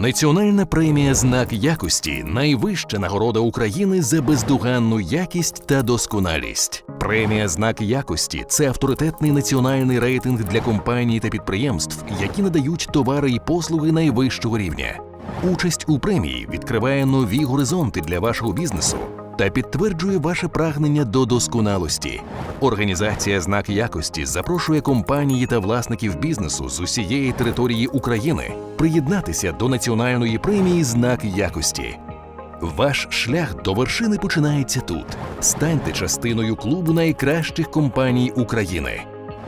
Національна премія Знак якості найвища нагорода України за бездоганну якість та досконалість. Премія Знак якості це авторитетний національний рейтинг для компаній та підприємств, які надають товари і послуги найвищого рівня. Участь у премії відкриває нові горизонти для вашого бізнесу та підтверджує ваше прагнення до досконалості. Організація знак якості запрошує компанії та власників бізнесу з усієї території України приєднатися до національної премії Знак якості. Ваш шлях до вершини починається тут. Станьте частиною клубу найкращих компаній України.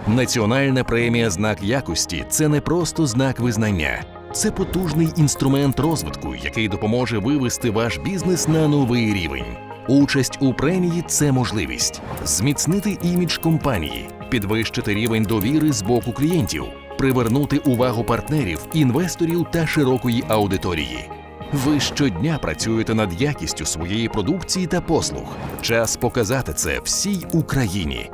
Національна премія Знак якості це не просто знак визнання, це потужний інструмент розвитку, який допоможе вивести ваш бізнес на новий рівень. Участь у премії це можливість зміцнити імідж компанії, підвищити рівень довіри з боку клієнтів, привернути увагу партнерів, інвесторів та широкої аудиторії. Ви щодня працюєте над якістю своєї продукції та послуг. Час показати це всій Україні.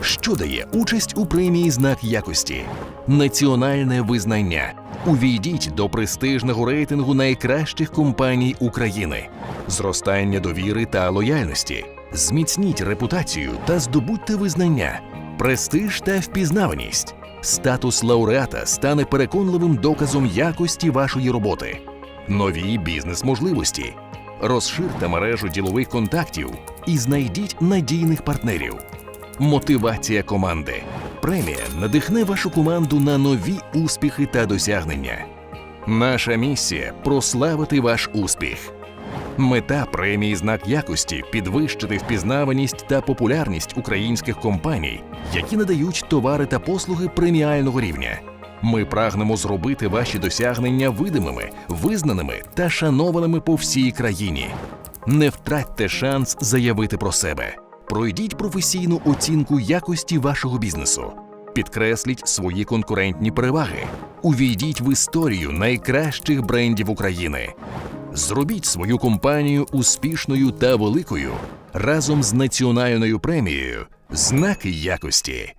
Що дає участь у премії знак якості? Національне визнання. Увійдіть до престижного рейтингу найкращих компаній України, зростання довіри та лояльності, зміцніть репутацію та здобудьте визнання, престиж та впізнаваність. Статус лауреата стане переконливим доказом якості вашої роботи, нові бізнес-можливості. Розширте мережу ділових контактів і знайдіть надійних партнерів. Мотивація команди. Премія надихне вашу команду на нові успіхи та досягнення. Наша місія прославити ваш успіх. Мета премії знак якості підвищити впізнаваність та популярність українських компаній, які надають товари та послуги преміального рівня. Ми прагнемо зробити ваші досягнення видимими, визнаними та шанованими по всій країні. Не втратьте шанс заявити про себе. Пройдіть професійну оцінку якості вашого бізнесу. Підкресліть свої конкурентні переваги. Увійдіть в історію найкращих брендів України. Зробіть свою компанію успішною та великою разом з національною премією Знаки якості.